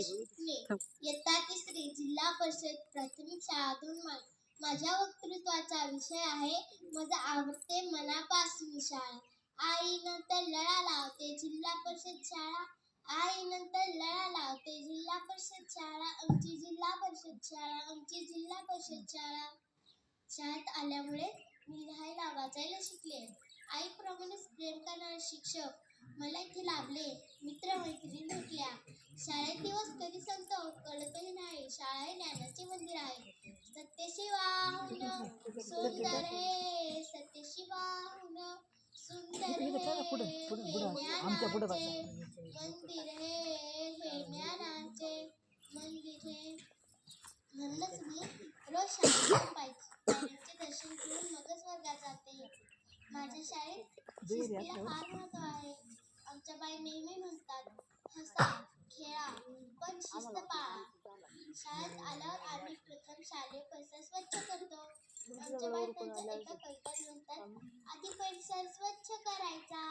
इयत्ता तिसरी जिल्हा परिषद प्राथमिक शाळातून माझ्या वक्तृत्वाचा विषय आहे माझा आवडते मनापासून शाळा. आई नंतर लळा लावते जिल्हा परिषद शाळा. आई नंतर लळा लावते जिल्हा परिषद शाळा आमची जिल्हा परिषद शाळा आमची जिल्हा परिषद शाळा. शाळेत आल्यामुळे मी लिहायला वाचायला शिकले. आईप्रमाणेच प्रेम करणारे शिक्षक मला इथे लाभले. मित्र मैत्रिणी भेटल्या शाळेत दिवस कधी संपतो कळतही नाही. शाळा हे ज्ञानाचे मंदिर आहे. सत्यशिवाहून सुंदर हे सत्यशिवाहून सुंदर हे ज्ञानाचे मंदिर हे हे ज्ञानाचे मंदिर हे. म्हणूनच मी रोज शाळेत पाहिजे पायऱ्यांचे दर्शन करून मगच वर्गात जाते. माझ्या शाळेत शिस्तीला फार महत्त्व आहे. आमच्या बाई नेहमी म्हणतात हसा खेळा पण शिस्त पाळा. शाळेत आल्यावर आम्ही प्रथम शालेय परिसर स्वच्छ करतो. आमच्या बाई त्यांच्या एका कवितात म्हणतात आधी परिसर स्वच्छ करायचा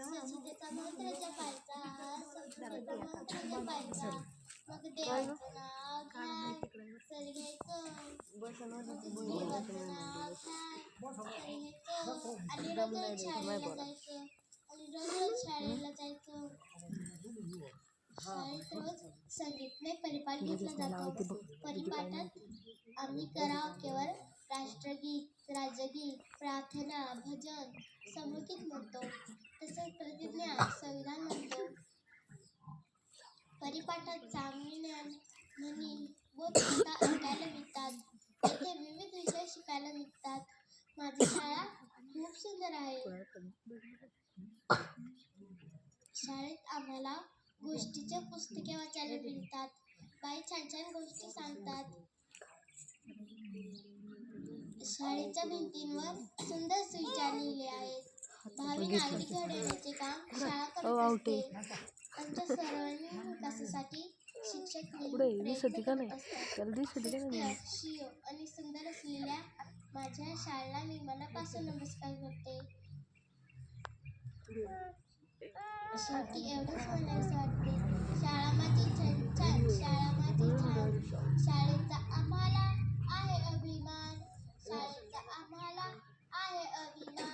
स्वच्छतेचा मंत्र जपायचा स्वच्छतेचा मंत्र जपायचा. मग देवाचं नाव घ्या सर घ्यायचं देवाचं नाव घ्याय सर घ्यायचं आणि रंग रोज शाळेला जायचं. शाळेला जायचं. शाळेत रोज संगीतमय परिपाठ घेतला जातो. परिपाठात आम्ही कराव केवळ राष्ट्रगीत राज्यगीत प्रार्थना भजन समूहगीत म्हणतो. तसेच प्रतिज्ञा संविधान म्हणतो. परिपाठात चांगली म्हणी व कथा ऐकायला मिळतात तेथे विविध विषय शिकायला मिळतात माझी शाळा शाळेत आम्हाला गोष्टीचे पुस्तके वाचायला मिळतात. बाई छान छान गोष्टी सांगतात. शाळेच्या भिंतींवर सुंदर सुविचार लिहिले आहेत. भावी नागरिक घडवण्याचे काम शाळा करत असते. आमच्या सर्वांनी विकासासाठी शिक्षक आणि सुंदर असलेल्या माझ्या शाळेला मी मनापासून नमस्कार करते. शेवटी एवढंच म्हणायचं वाटते. शाळा माझी छान शाळा माझी छान. शाळेचा आम्हाला आहे अभिमान. शाळेचा आम्हाला आहे अभिमान.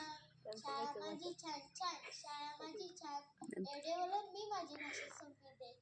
शाळा माझी छान छान शाळा माझी छान. एवढे बोलून मी माझी भाषा संपवते.